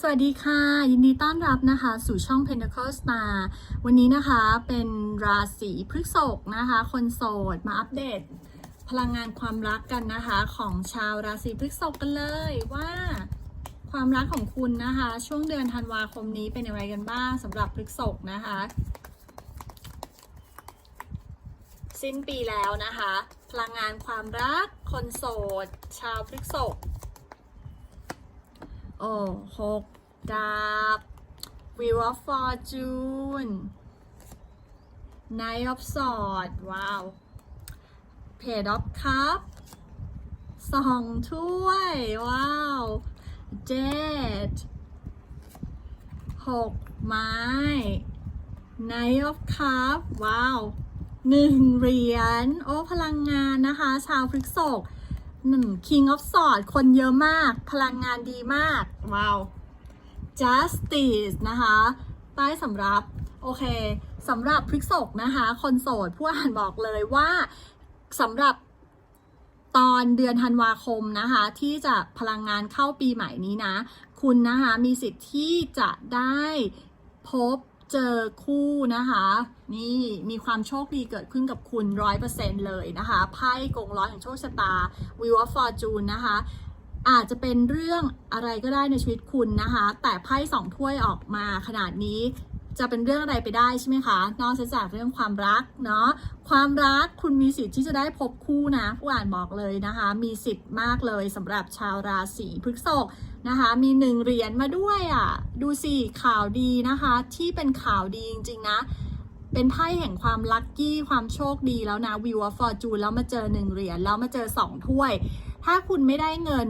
สวัสดีค่ะ ยินดีต้อนรับนะคะ สู่ช่อง Pentacle Star วันนี้นะคะเป็นราศีพฤษภนะคะ คนโสดมาอัปเดต พลังงานความรักกันนะคะ ของชาวราศีพฤษภกันเลยว่าความรักของคุณนะคะ ช่วงเดือนธันวาคมนี้เป็นอย่างไรกันบ้างสำหรับพฤษภนะคะ สิ้นปีแล้วนะคะ พลังงานความรักคนโสด ชาวพฤษภ โอ้หกดาบ Wheel of Fortune Knight of Swords ว้าว Page of Cup สองถ้วย ว้าว Jade หกไม้ Knight of Cup ว้าวหนึ่งเหรียญ โอ้ พลังงานนะคะ ชาวพฤกษก หนึ่ง King of Swords คนเยอะมาก พลังงานดีมาก ว้าว Justice นะคะ ใต้สำรับ โอเคสำหรับพฤกษกนะคะ คนโสดผู้อ่านบอกเลยว่าสำหรับตอนเดือนธันวาคมนะคะ ที่จะพลังงานเข้าปีใหม่นี้นะ คุณนะคะ มีสิทธิ์ที่จะได้พบเจอคู่นะคะ นี่มีความโชคดีเกิดขึ้นกับคุณร้อยเปอร์เซ็นต์เลยนะคะไพ่กงล้อแห่งโชคชะตา Wheel of Fortune นะคะอาจจะเป็นเรื่องอะไรก็ได้ในชีวิตคุณนะคะ แต่ไพ่สองถ้วยออกมาขนาดนี้จะเป็นเรื่องอะไรไปได้ใช่ไหมคะ นอกจากเรื่องความรักเนาะ ความรักคุณมีสิทธิ์ที่จะได้พบคู่นะผู้อ่านบอกเลยนะคะ มีสิทธิ์มากเลยสำหรับชาวราศีพฤษภนะคะ มีหนึ่งเหรียญมาด้วยอะ่ะ ดูสิข่าวดีนะคะ ที่เป็นข่าวดีจริงๆนะ เป็นไพ่แห่งความลัคกี้ความโชคดีแล้วนะวิวฟอร์จูนแล้วมาเจอหนึ่งเหรียญแล้วมาเจอสองถ้วย ถ้าคุณไม่ได้เงิน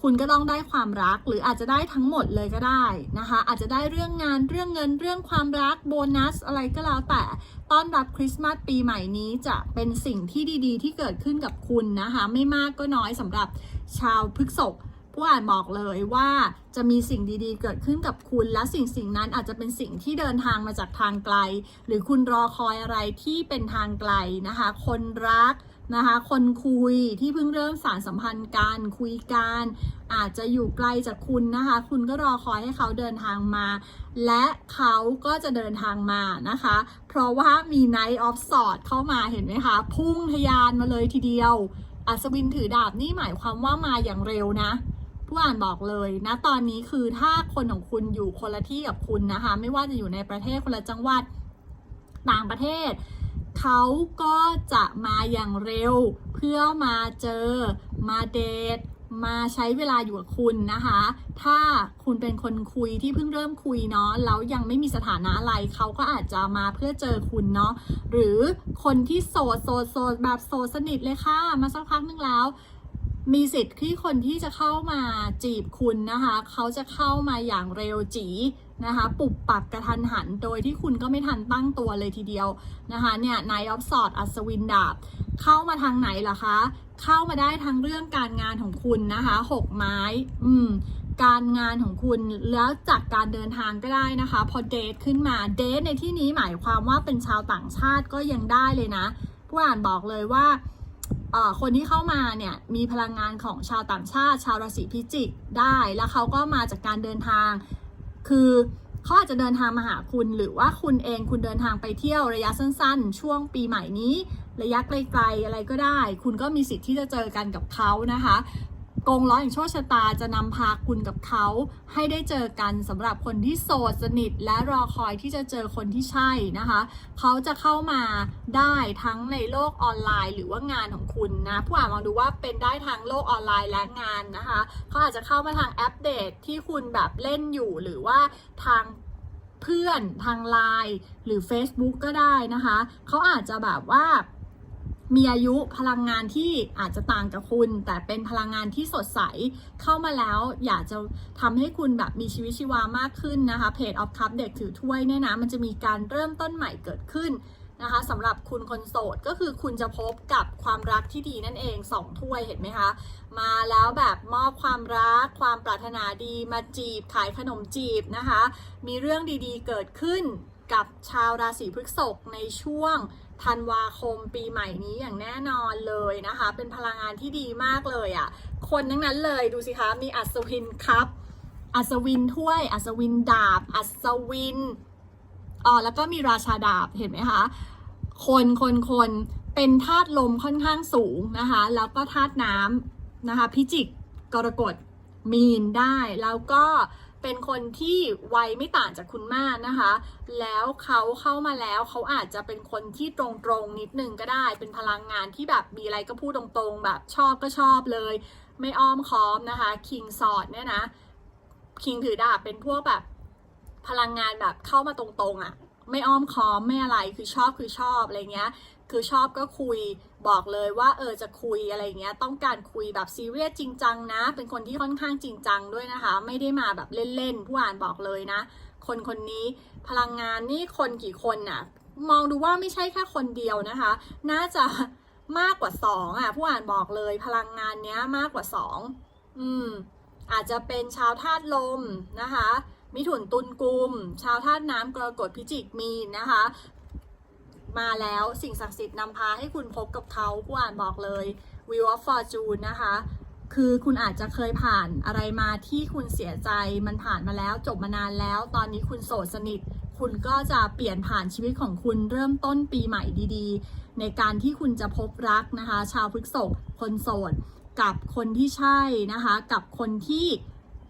คุณก็ต้องได้ความรักหรืออาจจะได้ทั้งหมดเลยก็ได้นะคะ อาจจะได้เรื่องงานเรื่องเงินเรื่องความรักโบนัสอะไรก็แล้วแต่ต้อนรับคริสต์มาสปีใหม่นี้จะเป็นสิ่งที่ดีๆ ที่เกิดขึ้นกับคุณนะคะ ไม่มากก็น้อยสำหรับชาวพฤกษภ ผู้อ่านบอกเลยว่าจะมีสิ่งดีๆ เกิดขึ้นกับคุณ และสิ่งสิ่งนั้นอาจจะเป็นสิ่งที่เดินทางมาจากทางไกล หรือคุณรอคอยอะไรที่เป็นทางไกลนะคะ คนรักนะคะ คนคุยที่เพิ่งเริ่มสารสัมพันธ์กันคุยกันอาจจะอยู่ไกลจากคุณนะคะ คุณก็รอคอยให้เขาเดินทางมา และเขาก็จะเดินทางมานะคะ เพราะว่ามี night of sword เข้ามาเห็นไหมคะ พุ่งทะยานมาเลยทีเดียว อัศวินถือดาบนี่หมายความว่ามาอย่างเร็วนะ ผู้อ่านบอกเลยนะตอนนี้คือถ้าคนของคุณอยู่คนละที่กับคุณนะคะ ไม่ว่าจะอยู่ในประเทศคนละจังหวัดต่างประเทศเขาก็จะมาอย่างเร็ว เพื่อมาเจอมาเดทมาใช้เวลาอยู่กับคุณนะคะ ถ้าคุณเป็นคนคุยที่เพิ่งเริ่มคุยเนาะ แล้วยังไม่มีสถานะอะไร เขาก็อาจจะมาเพื่อเจอคุณเนาะ หรือคนที่โสดโสดโสดแบบโสดสนิทเลยค่ะ มาสักพักหนึงแล้ว มีสิทธิ์ที่คนที่จะเข้ามาจีบคุณนะคะ เขาจะเข้ามาอย่างเร็วจีนะคะปุบปับกระทันหันโดยที่คุณก็ไม่ทันตั้งตัวเลยทีเดียวนะคะเนี่ยนายออฟสอดอัศวินดาบ เข้ามาทางไหนล่ะคะ เข้ามาได้ทางเรื่องการงานของคุณนะคะหกไม้ อืมการงานของคุณแล้วจากการเดินทางก็ได้นะคะ พอเดทขึ้นมาเดทในที่นี้หมายความว่าเป็นชาวต่างชาติก็ยังได้เลยนะ ผู้อ่านบอกเลยว่า คนที่เข้ามาเนี่ยมีพลังงานของชาวต่างชาติ ชาวราศีพิจิกได้ แล้วเขาก็มาจากการเดินทาง คือเขาอาจจะเดินทางมาหาคุณ หรือว่าคุณเองคุณเดินทางไปเที่ยวระยะสั้นๆ ช่วงปีใหม่นี้ ระยะไกลๆอะไรก็ได้ คุณก็มีสิทธิ์ที่จะเจอกันกับเขานะคะ กงล้อแห่งโชคชะตาจะนำพาคุณกับเขาให้ได้เจอกันสำหรับคนที่โสดสนิท และรอคอยที่จะเจอคนที่ใช่นะคะ เขาจะเข้ามาได้ทั้งในโลกออนไลน์ หรือว่างานของคุณนะผู้อ่านมองดูว่าเป็นได้ทั้งโลกออนไลน์และงานนะคะ เขาอาจจะเข้ามาทางแอปเดตที่คุณแบบเล่นอยู่หรือว่าทางเพื่อนทางไลน์หรือ Facebook ก็ได้นะคะ เขาอาจจะแบบว่า มีอายุพลังงานที่อาจจะต่างกับคุณ แต่เป็นพลังงานที่สดใสเข้ามาแล้ว อยากจะทำให้คุณแบบมีชีวิตชีวามากขึ้นนะคะเพจออฟคัพเด็กถือถ้วยเนี่ยนะมันจะมีการเริ่มต้นใหม่เกิดขึ้นนะคะสำหรับคุณคนโสดก็คือคุณจะพบกับความรักที่ดีนั่นเองสองถ้วยเห็นไหมคะมาแล้วแบบมอบความรัก ความปรารถนาดีมาจีบขายขนมจีบนะคะ มีเรื่องดีๆเกิดขึ้นกับชาวราศีพฤษภในช่วง ธันวาคมปีใหม่นี้อย่างแน่นอนเลยนะคะ เป็นพลังงานที่ดีมากเลยอะ่ะ คนทั้งนั้นเลยดูสิคะ มีอัศวินครับ อัศวินถ้วย อัศวินดาบ อัศวินอ๋อแล้วก็มีราชาดาบเห็นไหมคะ คนคนคนเป็นธาตุลมค่อนข้างสูงนะคะ แล้วก็ธาตุน้ำนะคะ พิจิกกรกฎมีนได้แล้วก็ เป็นคนที่วัยไม่ต่างจากคุณมากนะคะ แล้วเขาเข้ามาแล้วเขาอาจจะเป็นคนที่ตรงๆนิดนึงก็ได้ เป็นพลังงานที่แบบมีอะไรก็พูดตรงๆ แบบชอบก็ชอบเลย ไม่อ้อมค้อมนะคะ คิงสอดเนี่ยนะคิงถือดาบเป็นพวกแบบพลังงานแบบเข้ามาตรงๆอะ่ะ ไม่อ้อมค้อมไม่อะไรคือชอบคือชอบอะไรเงี้ย คือชอบก็คุยบอกเลยว่าเออจะคุยอะไรเงี้ยต้องการคุยแบบซีเรียสจริงจังนะ เป็นคนที่ค่อนข้างจริงจังด้วยนะคะ ไม่ได้มาแบบเล่นๆผู้อ่านบอกเลยนะ คนคนนี้พลังงานนี่คนกี่คนน่ะ มองดูว่าไม่ใช่แค่คนเดียวนะคะ น่าจะมากกว่าสองอะ ผู้อ่านบอกเลย พลังงานเนี้ยมากกว่าสองอืม อาจจะเป็นชาวธาตุลมนะคะมิถุนตุลกุม ชาวธาตุน้ำกรกฎพิจิกมีนนะคะ มาแล้วสิ่งศักดิ์สิทธิ์นำพาให้คุณพบกับเขาผู้อ่านบอกเลย Wheel of Fortune นะคะ คือคุณอาจจะเคยผ่านอะไรมาที่คุณเสียใจมันผ่านมาแล้วจบมานานแล้ว ตอนนี้คุณโสดสนิท คุณก็จะเปลี่ยนผ่านชีวิตของคุณเริ่มต้นปีใหม่ดีๆ ในการที่คุณจะพบรักนะคะ ชาวพฤกษกคนโสดกับคนที่ใช่นะคะ กับคนที่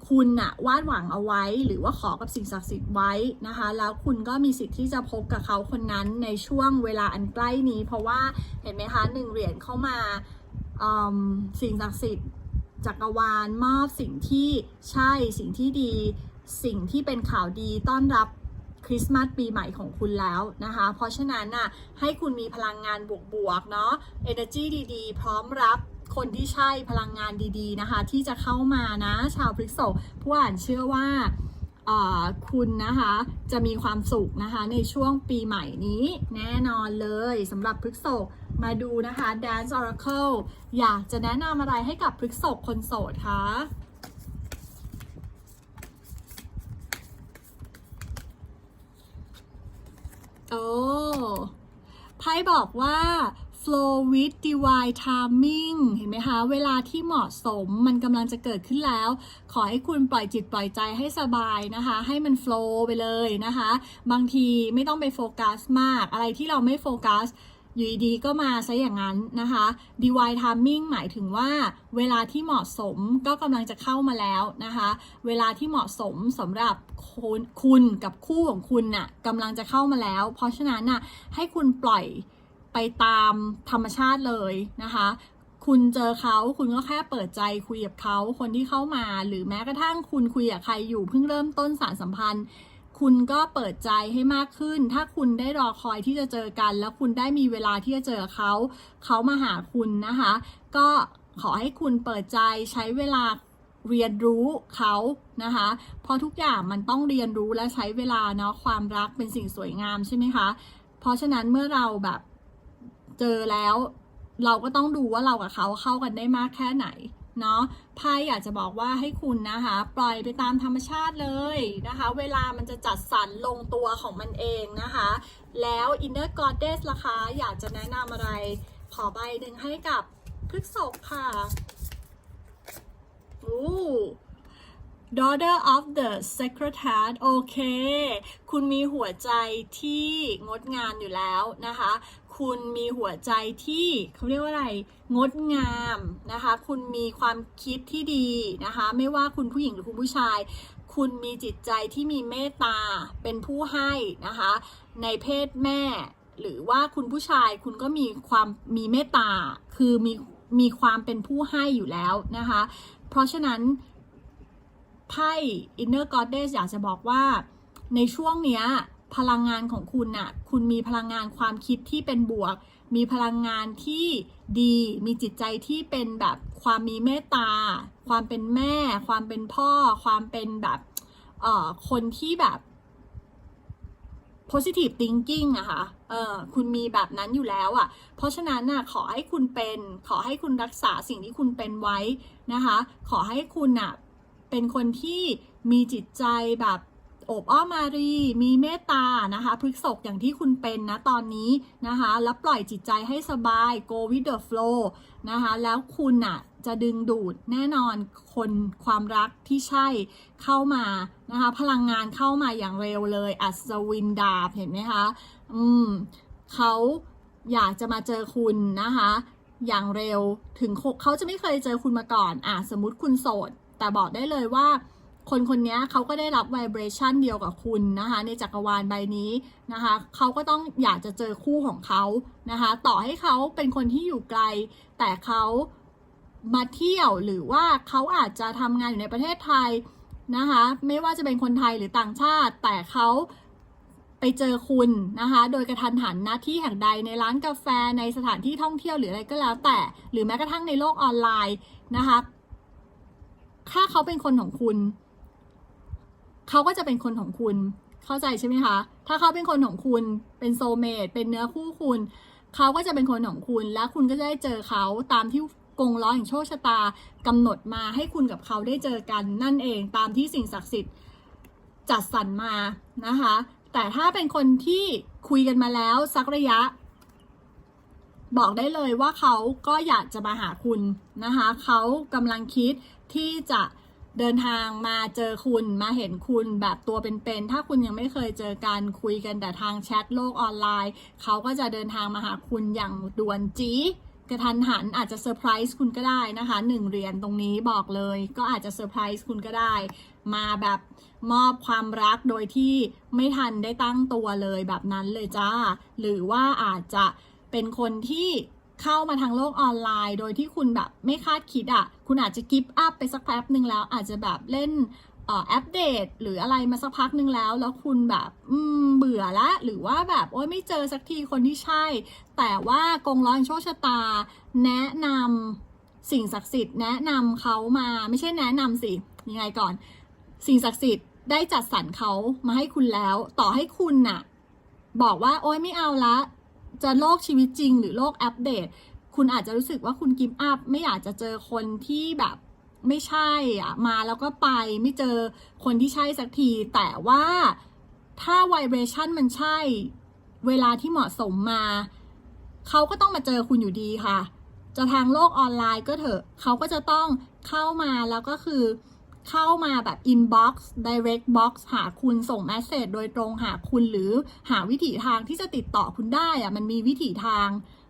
คุณน่ะวาดหวังเอาไว้ หรือว่าขอกับสิ่งศักดิ์สิทธิ์ไว้นะคะ แล้วคุณก็มีสิทธิ์ที่จะพบกับเขาคนนั้นในช่วงเวลาอันใกล้นี้ เพราะว่าเห็นไหมคะหนึ่งเหรียญเข้ามาสิ่งศักดิ์สิทธิ์จักรวาลมอบสิ่งที่ใช่สิ่งที่ดี สิ่งที่เป็นข่าวดีต้อนรับคริสต์มาสปีใหม่ของคุณแล้วนะคะ เพราะฉะนั้นน่ะให้คุณมีพลังงานบวกๆเนาะ energy ดีๆ พร้อมรับ คนที่ใช่พลังงานดีๆนะคะ ที่จะเข้ามานะชาวพฤกษกผู้อ่านเชื่อว่าคุณนะคะจะมีความสุขนะคะในช่วงปีใหม่นี้แน่นอนเลยสำหรับพฤกษกมาดูนะคะ Dance Oracle อยากจะแนะนำอะไรให้กับพฤกษกคนโสดคะโอ้ไพ่บอกว่า flow with divine timing เห็นไหมคะ เวลาที่เหมาะสมมันกำลังจะเกิดขึ้นแล้ว ขอให้คุณปล่อยจิตปล่อยใจให้สบายนะคะ ให้มัน flow ไปเลยนะคะ บางทีไม่ต้องไปโฟกัสมาก อะไรที่เราไม่โฟกัสอยู่ดีก็มาซะอย่างนั้นนะคะ divine timing หมายถึงว่า เวลาที่เหมาะสมก็กำลังจะเข้ามาแล้วนะคะ เวลาที่เหมาะสมสำหรับคุณคุณกับคู่ของคุณน่ะกำลังจะเข้ามาแล้ว เพราะฉะนั้นน่ะให้คุณปล่อย ไปตามธรรมชาติเลยนะคะคุณเจอเขาคุณก็แค่เปิดใจคุยกับเขาคนที่เข้ามา หรือแม้กระทั่งคุณคุยกับใครอยู่เพิ่งเริ่มต้นสารสัมพันธ์ คุณก็เปิดใจให้มากขึ้น ถ้าคุณได้รอคอยที่จะเจอกัน แล้วคุณได้มีเวลาที่จะเจอเขาเขามาหาคุณนะคะ ก็ขอให้คุณเปิดใจใช้เวลาเรียนรู้เขานะคะเพราะทุกอย่างมันต้องเรียนรู้และใช้เวลาเนาะความรักเป็นสิ่งสวยงามใช่ไหมคะ เพราะฉะนั้นเมื่อเราแบบ เจอแล้ว เราก็ต้องดูว่าเรากับเขาเข้ากันได้มากแค่ไหนเนาะไพ่อยากจะบอกว่าให้คุณนะคะ ปล่อยไปตามธรรมชาติเลยนะคะ เวลามันจะจัดสรรลงตัวของมันเองนะคะ แล้ว Inner Goddess ล่ะคะอยากจะแนะนำอะไรขอใบหนึ่งให้กับพฤกษกค่ะโอ้ Daughter of the Secretary โอเค คุณมีหัวใจที่งดงามอยู่แล้วนะคะ คุณมีหัวใจที่เขาเรียกว่าอะไร งดงามนะคะ คุณมีความคิดที่ดีนะคะ ไม่ว่าคุณผู้หญิงหรือคุณผู้ชาย คุณมีจิตใจที่มีเมตตาเป็นผู้ให้นะคะ ในเพศแม่ หรือว่าคุณผู้ชายคุณก็มีความมีเมตตาคือมีมีความเป็นผู้ให้อยู่แล้วนะคะ เพราะฉะนั้นไพ่ Inner Goddess อยากจะบอกว่าในช่วงเนี้ย พลังงานของคุณน่ะ คุณมีพลังงานความคิดที่เป็นบวก มีพลังงานที่ดี มีจิตใจที่เป็นแบบความมีเมตตา ความเป็นแม่ ความเป็นพ่อ ความเป็นแบบเอ่อคนที่แบบ positive thinking อะค่ะเออคุณมีแบบนั้นอยู่แล้วอะเพราะฉะนั้นน่ะขอให้คุณเป็น ขอให้คุณรักษาสิ่งที่คุณเป็นไว้นะคะ ขอให้คุณน่ะเป็นคนที่มีจิตใจแบบ อบอ้อมมารี มีเมตตานะคะพฤกษกอย่างที่คุณเป็นนะตอนนี้นะคะ แล้วปล่อยจิตใจให้สบาย go with the flow นะคะ แล้วคุณน่ะจะดึงดูดแน่นอนคนความรักที่ใช่เข้ามานะคะ พลังงานเข้ามาอย่างเร็วเลย อัศวินดาบเห็นไหมคะ อืมเขาอยากจะมาเจอคุณนะคะ อย่างเร็วถึงเขาจะไม่เคยเจอคุณมาก่อน อะสมมติคุณโสด แต่บอกได้เลยว่า คนคนนี้เขาก็ได้รับไวเบรชันเดียวกับคุณนะคะ ในจักรวาลใบนี้นะคะเขาก็ต้องอยากจะเจอคู่ของเขานะคะ ต่อให้เขาเป็นคนที่อยู่ไกล แต่เขามาเที่ยวหรือว่าเขาอาจจะทำงานอยู่ในประเทศไทยนะคะ ไม่ว่าจะเป็นคนไทยหรือต่างชาติ แต่เขาไปเจอคุณนะคะ โดยกระทันหันหน้าที่แห่งใดในร้านกาแฟในสถานที่ท่องเที่ยวหรืออะไรก็แล้วแต่ หรือแม้กระทั่งในโลกออนไลน์นะคะ ถ้าเขาเป็นคนของคุณ เขาก็จะเป็นคนของคุณ เข้าใจใช่ไหมคะ ถ้าเขาเป็นคนของคุณ เป็นโซเมตเป็นเนื้อคู่คุณ เขาก็จะเป็นคนของคุณ และคุณก็จะได้เจอเขาตามที่กงล้อแห่งโชคชะตากำหนดมาให้คุณกับเขาได้เจอกันนั่นเองตามที่สิ่งศักดิ์สิทธิ์จัดสรรมานะคะ แต่ถ้าเป็นคนที่คุยกันมาแล้วสักระยะ บอกได้เลยว่าเขาก็อยากจะมาหาคุณนะคะ เขากำลังคิดที่จะ เดินทางมาเจอคุณมาเห็นคุณแบบตัวเป็นๆ ถ้าคุณยังไม่เคยเจอกันคุยกันแต่ทางแชทโลกออนไลน์ เขาก็จะเดินทางมาหาคุณอย่างด่วนจีกระทันหันอาจจะเซอร์ไพรส์คุณก็ได้นะคะหนึ่งเหรียญตรงนี้บอกเลย ก็อาจจะเซอร์ไพรส์คุณก็ได้ มาแบบมอบความรักโดยที่ไม่ทันได้ตั้งตัวเลยแบบนั้นเลยจ้า หรือว่าอาจจะเป็นคนที่ เข้ามาทางโลกออนไลน์ โดยที่คุณแบบไม่คาดคิดอะ่ะ คุณอาจจะกิฟต์อัพไปสักแป๊บหนึ่งแล้ว อาจจะแบบเล่นอัปเดตหรืออะไรมาสักพักหนึ่งแล้ว แล้วคุณแบบอืมเบื่อละ หรือว่าแบบโอ๊ยไม่เจอสักทีคนที่ใช่ แต่ว่ากงล้อแห่งโชคชะตา แนะนำสิ่งศักดิ์สิทธิ์แนะนำเขามาไม่ใช่แนะนำสิยังไงก่อน สิ่งศักดิ์สิทธิ์ได้จัดสรรเขามาให้คุณแล้ว ต่อให้คุณน่ะ บอกว่าโอ๊ยไม่เอาละ จะโลกชีวิตจริง หรือโลกอัปเดต คุณอาจจะรู้สึกว่าคุณกิฟต์อัพไม่อยากจะเจอคนที่แบบไม่ใช่อะมาแล้วก็ไปไม่เจอคนที่ใช่สักที แต่ว่าถ้าไวเบรชันมันใช่ เวลาที่เหมาะสมมา เขาก็ต้องมาเจอคุณอยู่ดีค่ะ จะทางโลกออนไลน์ก็เถอะ เขาก็จะต้องเข้ามาแล้วก็คือ เข้ามาแบบ inbox direct box หาคุณส่ง message โดยตรงหาคุณหรือหาวิถีทางที่จะติดต่อคุณได้อะมันมีวิถีทาง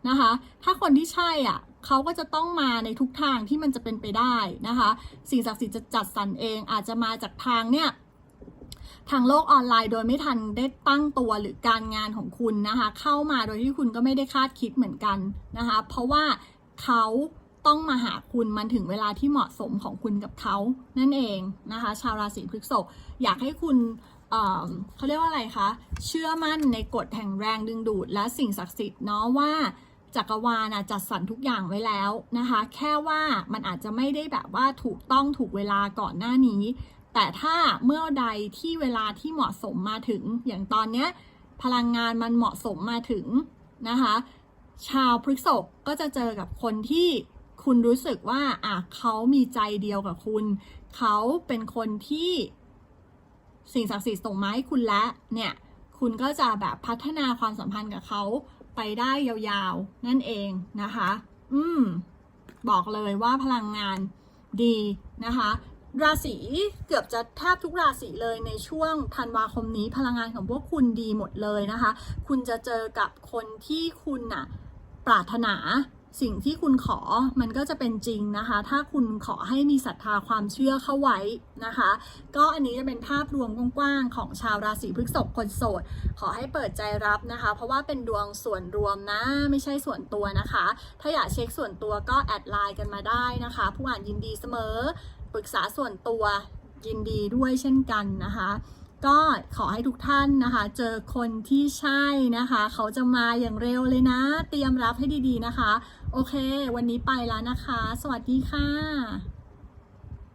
นะคะ ถ้าคนที่ใช่อะเขาก็จะต้องมาในทุกทางที่มันจะเป็นไปได้นะคะ สิ่งศักดิ์สิทธิ์จะจัดสรรเองอาจจะมาจากทางเนี่ยทางโลกออนไลน์โดยไม่ทันได้ตั้งตัวหรือการงานของคุณนะคะ เข้ามาโดยที่คุณก็ไม่ได้คาดคิดเหมือนกันนะคะ เพราะว่าเขา ต้องมาหาคุณมันถึงเวลาที่เหมาะสมของคุณกับเขานั่นเองนะคะ ชาวราศีพฤษภอยากให้คุณเเขาเรียกว่าอะไรคะ เชื่อมั่นในกฎแห่งแรงดึงดูด และสิ่งศักดิ์สิทธิ์เนาะว่าจักรวาลนะจัดสรรทุกอย่างไว้แล้วนะคะ แค่ว่ามันอาจจะไม่ได้แบบว่าถูกต้องถูกเวลาก่อนหน้านี้ แต่ถ้าเมื่อใดที่เวลาที่เหมาะสมมาถึง อย่างตอนเนี้ยพลังงานมันเหมาะสมมาถึงนะคะ ชาวพฤษภก็จะเจอกับคนที่ คุณรู้สึกว่าอะเขามีใจเดียวกับคุณ เขาเป็นคนที่สิ่งศักดิ์สิทธิ์ส่งมาให้คุณและเนี่ยคุณก็จะแบบพัฒนาความสัมพันธ์กับเขาไปได้ยาวๆ นั่นเองนะคะ อืม บอกเลยว่าพลังงานดีนะคะ ราศีเกือบจะแทบทุกราศีเลยในช่วงธันวาคมนี้พลังงานของพวกคุณดีหมดเลยนะคะ คุณจะเจอกับคนที่คุณน่ะปรารถนา สิ่งที่คุณขอมันก็จะเป็นจริงนะคะ ถ้าคุณขอให้มีศรัทธาความเชื่อเข้าไว้นะคะ ก็อันนี้จะเป็นภาพรวมกว้างๆของชาวราศีพฤษภคนโสด ขอให้เปิดใจรับนะคะ เพราะว่าเป็นดวงส่วนรวมนะ ไม่ใช่ส่วนตัวนะคะ ถ้าอยากเช็คส่วนตัวก็แอดไลน์กันมาได้นะคะ ผู้อ่านยินดีเสมอ ปรึกษาส่วนตัวยินดีด้วยเช่นกันนะคะ ก็ขอให้ทุกท่านนะคะ เจอคนที่ใช่นะคะ เขาจะมาอย่างเร็วเลยนะ เตรียมรับให้ดีๆนะคะ โอเค วันนี้ไปแล้วนะคะ สวัสดีค่ะ